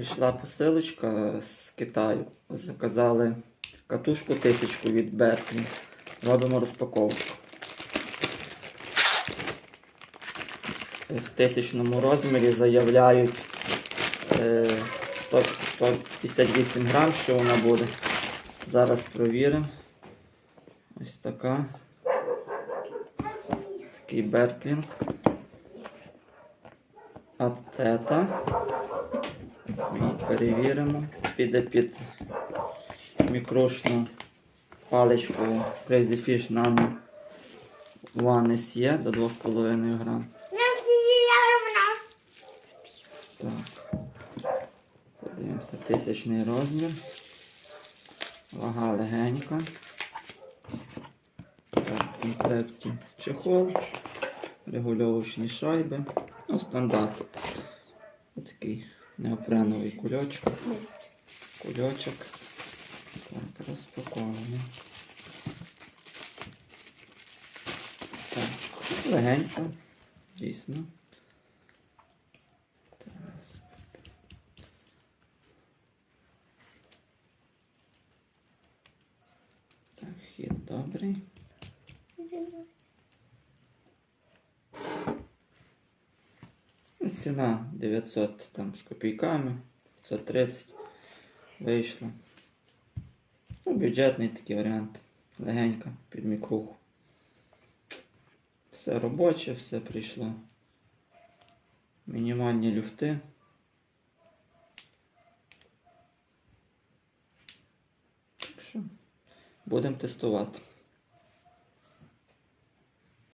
Прийшла посилочка з Китаю. Заказали катушку тисячку від Берклі. Робимо розпаковку. В тисячному розмірі заявляють е, 100 158 грам, що вона буде. Зараз провіримо. Ось така. Такий Берклінг. Аттета. Перевіримо. Піде під мікрошну паличку Crazy Fish Nano One SE до 2,5 грам. Так. Подивимося тисячний розмір. Вага легенька. Так, в комплекті чехол, регульовочні шайби. Ну, стандарт. Отакий неопреновий кульочок. Кульочок. Так, розпаковуємо. Так, легенько, дійсно. Так, хід добрий. Ціна 900 там з копійками, 530 вийшло. Ну, бюджетний такий варіант. Легенько під мікруху. Все робоче, все прийшло. Мінімальні люфти. Так що будемо тестувати.